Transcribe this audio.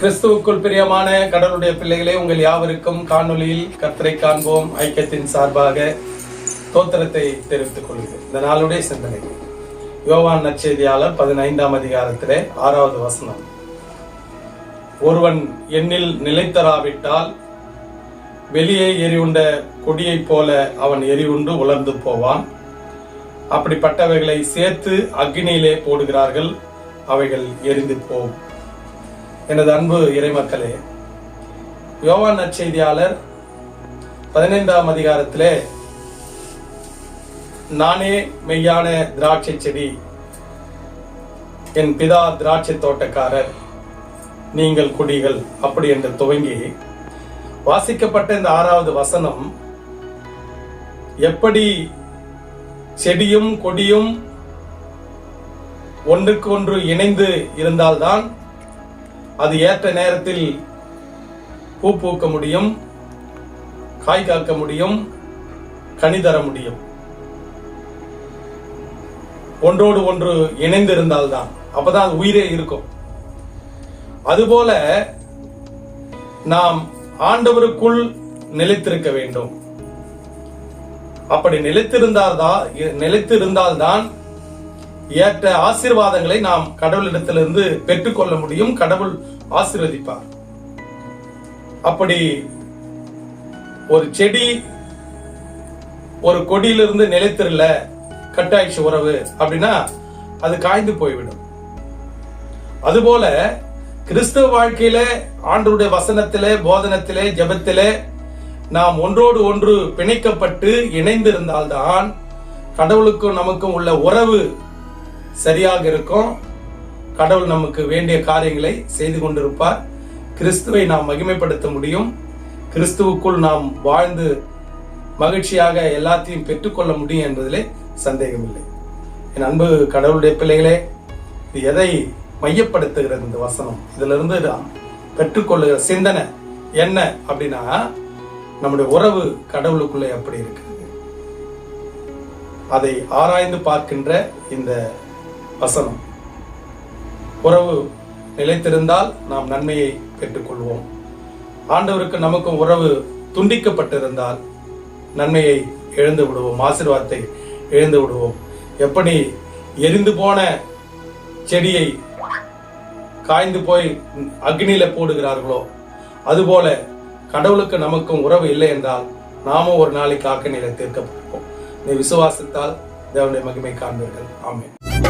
கிறிஸ்துவுக்குள் பிரியமான கடவுளுடைய பிள்ளைகளே உங்கள் யாவருக்கும் காணொளியில் கர்த்தரை காண்போம். ஐக்கியத்தின் சார்பாக தோத்திரத்தை தெரிவித்துக் கொள்கிறேன். இந்த நாளுடைய சிந்தனை. யோவான் நற்செய்தியாளர் பதினைந்தாம் அதிகாரத்திலே ஆறாவது வசனம். ஒருவன் என்னில் நிலைத்தராவிட்டால் வெளியே எரிவுண்ட கொடியைப் போல அவன் எரிவுண்டு உலர்ந்து போவான். அப்படிப்பட்டவைகளை சேர்த்து அக்னியிலே போடுகிறார்கள் அவைகள் எரிந்து போகும் எனது அன்பு இறைமக்களே யோவான் நற்செய்தியாளர் பதினைந்தாம் அதிகாரத்திலே நானே மெய்யான திராட்சை செடி என் பிதா திராட்சை தோட்டக்காரர் நீங்கள் குடிகள் அப்படி என்று துவங்கி வாசிக்கப்பட்ட இந்த ஆறாவது வசனம் எப்படி செடியும் கொடியும் ஒன்றுக்கு ஒன்று இணைந்து இருந்தால்தான் அது ஏற்ற நேரத்தில் பூ பூக்க முடியும் காய் காக்க முடியும் கனி தர முடியும். ஒன்றோடு ஒன்று இணைந்திருந்தால்தான். அப்பதான் அது உயிரே இருக்கும். அதுபோல நாம் ஆண்டவருக்குள் நிலைத்திருக்க வேண்டும். அப்படி நிலைத்திருந்தால்தான் நிலைத்திருந்தால்தான் ஏற்ற ஆசீர்வாதங்களை நாம் கடவுளிடத்திலிருந்து பெற்றுக்கொள்ள முடியும். கடவுள் ஆசீர்வதிப்பார். அப்படி ஒரு செடி ஒரு கொடியிலிருந்து நிலைத்திரல கட்டாயிச்சு உறவு அப்படின்னா அது காய்ந்து போய்விடும். அதுபோல கிறிஸ்தவ வாழ்க்கையில ஆண்டருடைய வசனத்திலே போதனத்திலே ஜபத்திலே நாம் ஒன்றோடு ஒன்று பிணைக்கப்பட்டு இணைந்திருந்தால்தான் கடவுளுக்கும் நமக்கும் உள்ள உறவு சரியாக இருக்கும். கடவுள் நமக்கு வேண்டிய காரியங்களை செய்து கொண்டிருப்பார். கிறிஸ்துவை நாம் மகிமைப்படுத்த முடியும். கிறிஸ்துவுக்குள் நாம் வாழ்ந்து மகிழ்ச்சியாக எல்லாத்தையும் பெற்றுக்கொள்ள முடியும் என்பதிலே சந்தேகமில்லை. என் அன்பு கடவுளுடைய பிள்ளைகளே இது எதை மையப்படுத்துகிறது இந்த வசனம்? இதுல இருந்து நாம் பெற்றுக்கொள்ளுகிற சிந்தனை என்ன அப்படின்னா நம்முடைய உறவு கடவுளுக்குள்ளே அப்படி இருக்குது அதை ஆராய்ந்து பார்க்கின்ற இந்த வசனம். உறவு நிலைத்திருந்தால் நாம் நன்மையை பெற்றுக்கொள்வோம். ஆண்டவருக்கு நமக்கும் உறவு துண்டிக்கப்பட்டிருந்தால் நன்மையை இழந்து விடுவோம். ஆசீர்வாதத்தை இழந்து விடுவோம். எப்படி எரிந்து போன செடியை காய்ந்து போய் அக்னியில போடுகிறார்களோ அதுபோல கடவுளுக்கு நமக்கும் உறவு இல்லை என்றால் நாமும் ஒரு நாளைக்கு ஆக்கணியில தீர்க்கப்படுவோம் நீ விசுவாசித்தால் தேவனுடைய மகிமை காண்பீர்கள். ஆமே